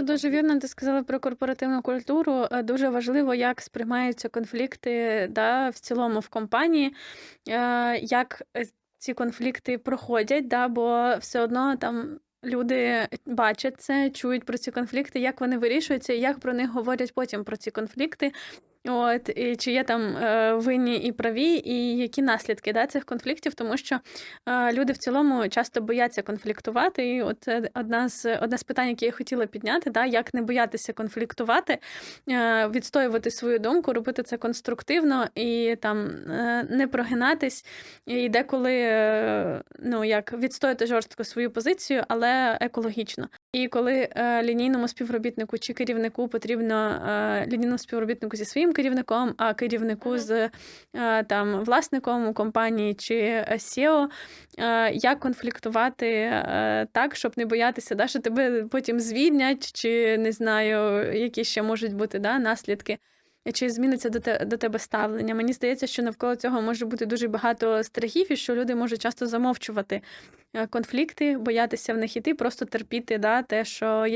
Тут дуже вірно ти сказала про корпоративну культуру. Е, Дуже важливо, як сприймаються конфлікти да, в цілому в компанії, е, як е, ці конфлікти проходять, да, бо все одно там люди бачать це, чують про ці конфлікти, як вони вирішуються, і як про них говорять потім про ці конфлікти. От, і чи є там е, винні і праві, і які наслідки да, цих конфліктів, тому що е, люди в цілому часто бояться конфліктувати. І от це одна з одне з питань, які я хотіла підняти, да, як не боятися конфліктувати, е, відстоювати свою думку, робити це конструктивно і там не прогинатись, і деколи ну, як відстояти жорстко свою позицію, але екологічно. І коли лінійному співробітнику чи керівнику потрібно лінійному співробітнику зі своїм керівником, а керівнику з е, там власником компанії чи е, SEO, е, як конфліктувати так, щоб не боятися, да, що тебе потім звільнять, чи не знаю, які ще можуть бути да, наслідки. Чи зміниться до, те, до тебе ставлення? Мені здається, що навколо цього може бути дуже багато страхів, і що люди можуть часто замовчувати конфлікти, боятися в них іти, просто терпіти да, те, що.